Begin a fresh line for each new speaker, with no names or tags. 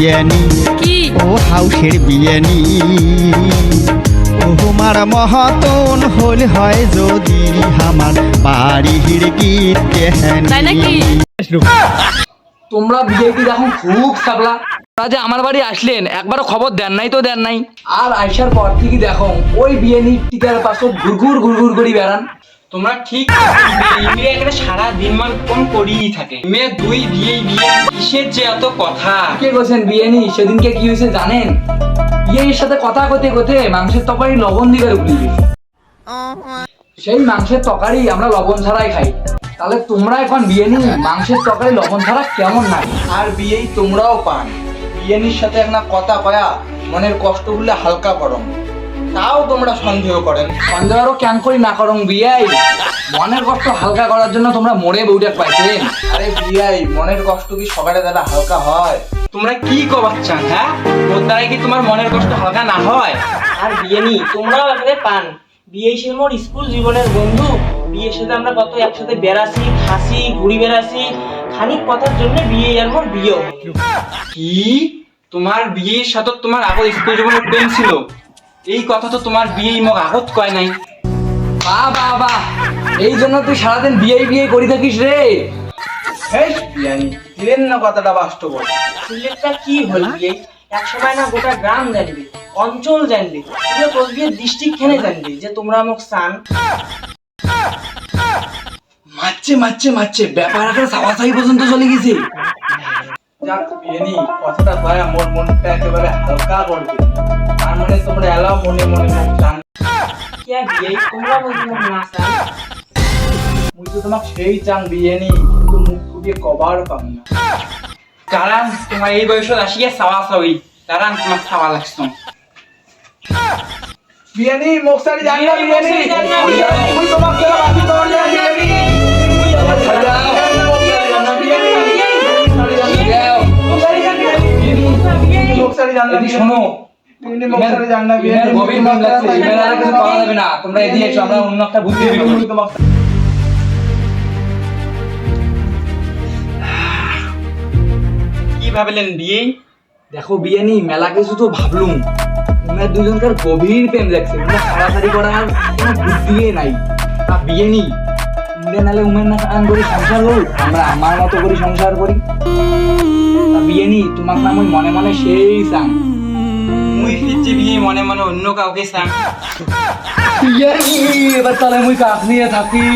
বিয়ানি।
কি?
ও হাউসের বিয়ানি। তোমার মহাতন হল হয় যদি আমার বাড়ির গীত
তাই নাকি?
তোমরা ভিআইপি এখন খুব সাবলা। যে আমার বাড়ি আসলেন একবারও খবর দেন নাই তো দেন নাই। আর আইসার পর থেকে দেখো ওই বিয়ে নিয়ে টিকার পাশে ঘুরঘুর ঘুরঘুর করি বেড়ান।
তোমরা ঠিক মেয়ে এখানে সারা দিন মান কোন করিই থাকে। মেয়ে দুই বিয়ে বিয়ে কিসের যে এত কথা?
কে বলছেন বিয়ে নি সেদিনকে কি হয়েছে জানেন? বিয়ের সাথে কথা কতে কতে মাংসের তরকারি লবণ দিয়ে উঠে গেছে সেই মাংসের তরকারি আমরা লবণ ছাড়াই খাই। তাহলে তোমরা এখন বিয়ে নি মাংসের তরকারি লবণ ছাড়া কেমন লাগে
আর বিয়েই তোমরাও পান। বিয়েনির সাথে একটা কথা কয়া মনের কষ্টগুলো হালকা করম তাও তোমরা সন্দেহ করেন।
সন্দেহ আরও ক্যান করি না করং বিয়াই? মনের কষ্ট হালকা করার জন্য তোমরা মরে বউটা পাইছেন
আরে বিয়াই মনের কষ্ট কি সকালে দ্বারা হালকা হয়?
তোমরা কি কবাচ্ছান হ্যাঁ? ওর দ্বারা কি তোমার মনের কষ্ট হালকা না হয়?
আর বিয়ে নি তোমরাও এখানে পান। বিয়ে সে মোর স্কুল জীবনের বন্ধু। বিয়ের সাথে আমরা কত একসাথে বেড়াছি খাসি ঘুরি বেড়াছি। খানিক কথার জন্য বিয়ে আর মোর বিয়ে।
কি? তোমার বিয়ের সাথে তোমার আগত স্কুল জীবনের প্রেম ছিল? এই কথা তো তোমার বিয়ে মোক আগত কয় নাই।
বাহ বাহ বাহ এই জন্য তুই সারাদিন বিয়ে বিয়ে করি থাকিস রে।
না কথাটা বাস্তব
কি হল এক সময় না গোটা গ্রাম জানবে, অঞ্চল জানবে, পুরো কোচবিহার ডিস্ট্রিক্ট খেনে জানবে যে তোমরা মোক চান।
মারছে মারছে মারছে। ব্যাপার একটা সাবাসাই পর্যন্ত চলে গেছে।
যাক বিয়ানি কথাটা কয়া মোর মনটা একেবারে হালকা করবে। তার মানে তোমরা এলাও মনে মনে মুখ
কে বিয়ে তোমরা বলছো মোক না
মুই তো তোমাক সেই চান বিয়ানি কিন্তু মুখ ফুটিয়ে কবার পাম না।
কারণ তোমার এই বয়সত আসিয়া চাওয়া চাওয়ি কারণ তোমার চাওয়া লাগছো।
বিয়ানি সারি জান না বিয়ানি
জান বিয়ানি।
মুই তোমাক বাকি জান বিয়ানি। মুখ সারি জান না,
এদিকে
বিয়ানি।
শোনো
বিয়ানি, মুখ সারি জান না, বিয়ানি।
ইমের গভীর নাম লাগছে আর কিছু পাওয়া যাবে না তোমরা এদিকে এসো আমরা অন্য একটা বুদ্ধি বের করি
কি ভাবলেন বিয়ে
দেখো বিয়ে নি মেলা কিছু তো ভাবলুম তোমরা দুজনকার গভীর প্রেম দেখছে তোমরা সারাসারি করার কোনো বুদ্ধি নাই তা বিয়ে নি তোমরা নালে উমেন না করি সংসার করি আমরা আমার মতো করি সংসার করি। বিয়ে নি তোমার নাম ওই মনে মনে সেই সাং
মুই ফিরছি বিয়ে মনে মনে অন্য কাউকে
সাং এবার তাহলে মুই কাক নিয়ে থাকি?